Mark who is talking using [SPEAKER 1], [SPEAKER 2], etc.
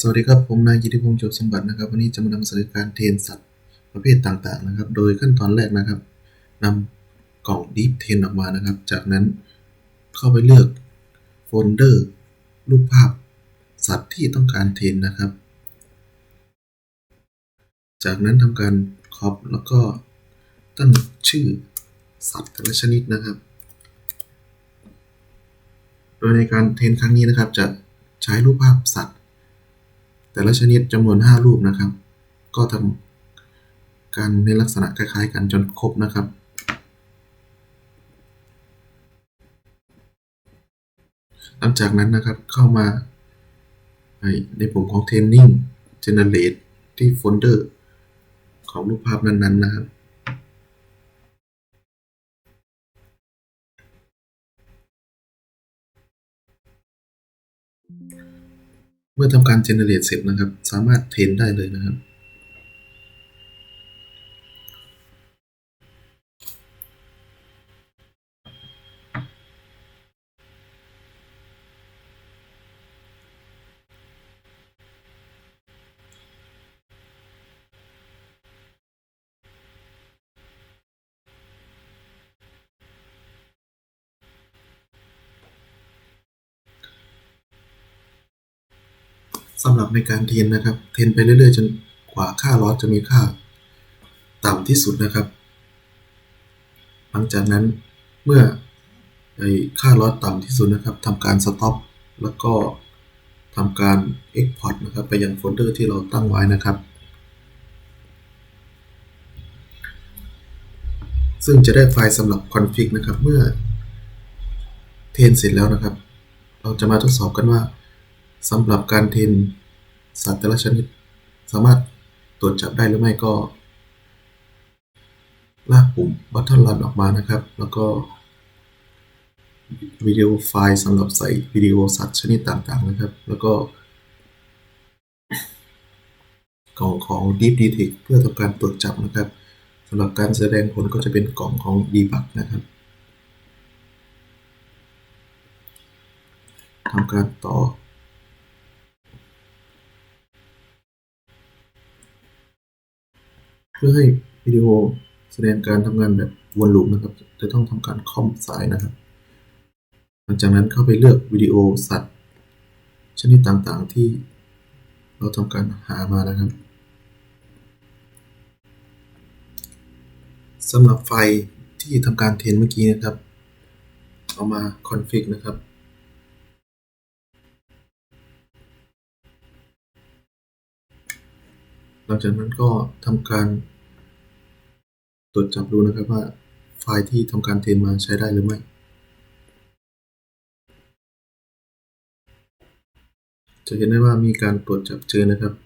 [SPEAKER 1] สวัสดีครับ ผมนายกิติพงศ์จบสมบัตินะครับ วันนี้จะมานำเสนอการเทรนสัตว์ประเภทต่างๆนะครับ โดยขั้นตอนแรกนะครับนำกล่อง Deep Train ออกมานะครับ จากนั้นเข้าไปเลือกโฟลเดอร์รูปภาพ สัตว์ที่ต้องการเทรนนะครับ จากนั้นทำการครอปแล้วก็ตั้งชื่อสัตว์แต่ละชนิดนะครับ โดยในการเทรนครั้งนี้นะครับจะใช้รูปภาพสัตว์ แต่ละชนิดจำนวน 5 รูปนะครับ ก็ทำการในลักษณะคล้ายๆ กันจนครบนะครับหลังจากนั้นนะครับเข้ามาในปุ่มของ Training Generate ที่โฟลเดอร์ของรูปภาพนั้น ๆ นะครับ เมื่อทำการ generate เสร็จนะครับ สามารถเทรนได้เลยนะครับ สำหรับในการเทนนะครับ เทนไปเรื่อยๆ จนกว่าค่าลอสจะมีค่า ต่ำที่สุดนะครับ หลังจากนั้นเมื่อไอค่าลอสต่ำที่สุดนะครับทำการสต็อปแล้วก็ทำการ Export นะครับ ไปยังโฟลเดอร์ที่เราตั้งไว้นะครับ ซึ่งจะได้ไฟล์สำหรับ config นะครับ เมื่อเทนเสร็จแล้วนะครับ เราจะมาทดสอบกันว่า สำหรับการเทรนสัตว์แต่ละชนิด สามารถตรวจจับได้หรือไม่ก็ ลากปุ่ม button run ออกมานะครับ แล้วก็วิดีโอไฟล์สำหรับใส่วิดีโอสัตว์ชนิดต่างๆนะครับ แล้วก็กล่องของ Deep Detect เพื่อทำการตรวจจับนะครับสำหรับการแสดงผลก็จะเป็นกล่องของ Debug นะครับทำการต่อ พื่อให้วิดีโอแสดงการทำงานแบบวนลูปนะครับ จะต้องทำการค่อมสายนะครับ หลังจากนั้นเข้าไปเลือกวิดีโอสัตว์ ชนิดต่างๆที่เราทำการหามานะครับสำหรับไฟที่ทำการเทรนเมื่อกี้นะครับ เอามาคอนฟิกนะครับ หลังจากนั้นก็ทำการ ตรวจจับดูนะครับว่าไฟล์ที่ทำการเทรนมาใช้ได้หรือไม่จะเห็นได้ว่ามีการตรวจจับเจอนะครับครับ